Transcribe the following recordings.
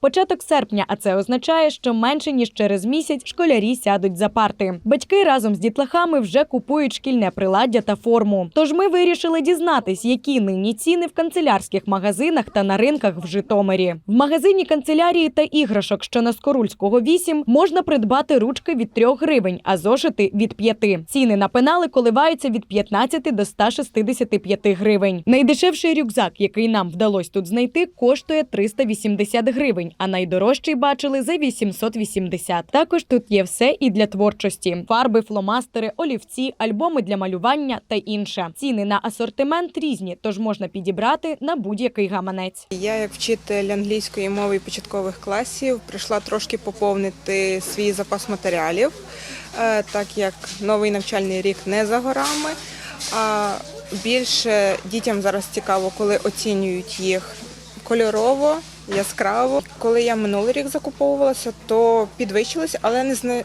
Початок серпня, а це означає, що менше ніж через місяць школярі сядуть за парти. Батьки разом з дітлахами вже купують шкільне приладдя та форму. Тож ми вирішили дізнатись, які нині ціни в канцелярських магазинах та на ринках в Житомирі. В магазині канцелярії та іграшок, що на Скорульського 8, можна придбати ручки від 3 гривень, а зошити від 5. Ціни на пенали коливаються від 15 до 165 гривень. Найдешевший рюкзак, який нам вдалося тут знайти, коштує 380 гривень, а найдорожчий бачили за 880. Також тут є все і для творчості: фарби, фломастери, олівці, альбоми для малювання та інше. Ціни на асортимент різні, тож можна підібрати на будь-який гаманець. Я, як вчитель англійської мови початкових класів, прийшла трошки поповнити свій запас матеріалів, е, так як новий навчальний рік не за горами. А більше дітям зараз цікаво, коли оцінюють їх кольорово, яскраво. Коли я минулий рік закуповувалася, то підвищилося, але не зна-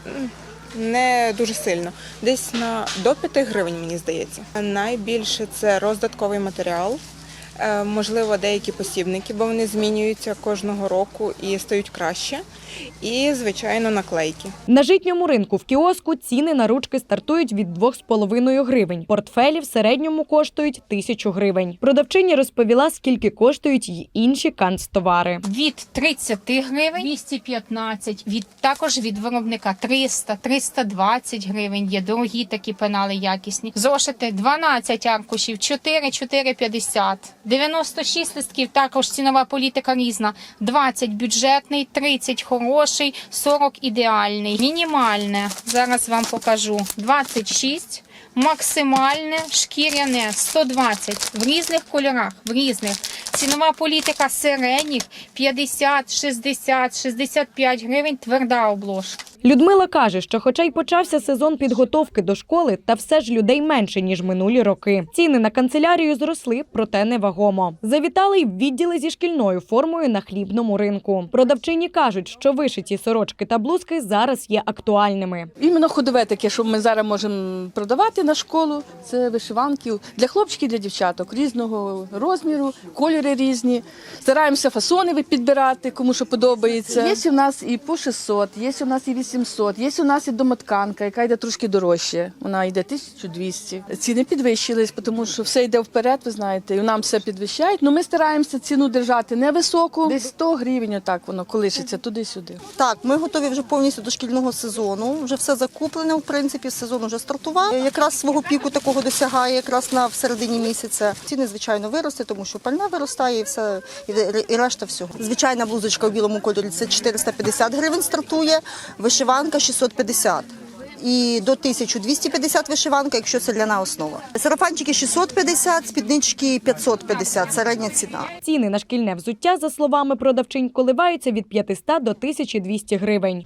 не дуже сильно. Десь на до 5 гривень, мені здається. Найбільше це роздатковий матеріал. Е, Можливо, деякі посібники, бо вони змінюються кожного року і стають краще. І, звичайно, наклейки. На житньому ринку в кіоску ціни на ручки стартують від 2,5 гривень. Портфелі в середньому коштують тисячу гривень. Продавчиня розповіла, скільки коштують й інші канцтовари. від 30 гривень, 215, від також від виробника 300, 320 гривень. Є дорогі такі пенали якісні. Зошити 12 аркушів, 4, 4,50. 96 листків, також цінова політика різна. 20 бюджетний, 30 хороший, 40 ідеальний. Мінімальне, зараз вам покажу, 26. Максимальне шкіряне 120 в різних кольорах, в різних. Цінова політика середніх 50, 60, 65 гривень, тверда обложка. Людмила каже, що, хоча й почався сезон підготовки до школи, та все ж людей менше ніж минулі роки. Ціни на канцелярію зросли, проте невагомо. Завітали й в відділи зі шкільною формою на хлібному ринку. Продавчині кажуть, що вишиті сорочки та блузки зараз є актуальними. Іменно ходове таке, що ми зараз можемо продавати на школу. Це вишиванки для хлопчиків, для дівчаток різного розміру, кольори різні. Стараємося фасони підбирати, кому що подобається. Є у нас і по 600, є у нас і 800, є у нас і домотканка, яка йде трошки дорожче. Вона йде 1200. Ціни підвищились, тому що все йде вперед, ви знаєте, і нам все підвищають. Ну ми стараємося ціну держати невисоку, десь 100 гривень. Отак воно колишиться туди-сюди. Так, ми готові вже повністю до шкільного сезону. Вже все закуплено. В принципі, сезон вже стартував. Якраз свого піку такого досягає, якраз на в середині місяця. Ціни звичайно виросте, тому що пальне виростає і все і, решта всього. Звичайна блузочка в білому кольорі це 450 гривень стартує, вишиванка 650. І до 1250 вишиванка, якщо це ляна основа. Сарафанчики 650, спіднички 550, середня ціна. Ціни на шкільне взуття, за словами продавчинь, коливаються від 500 до 1200 гривень.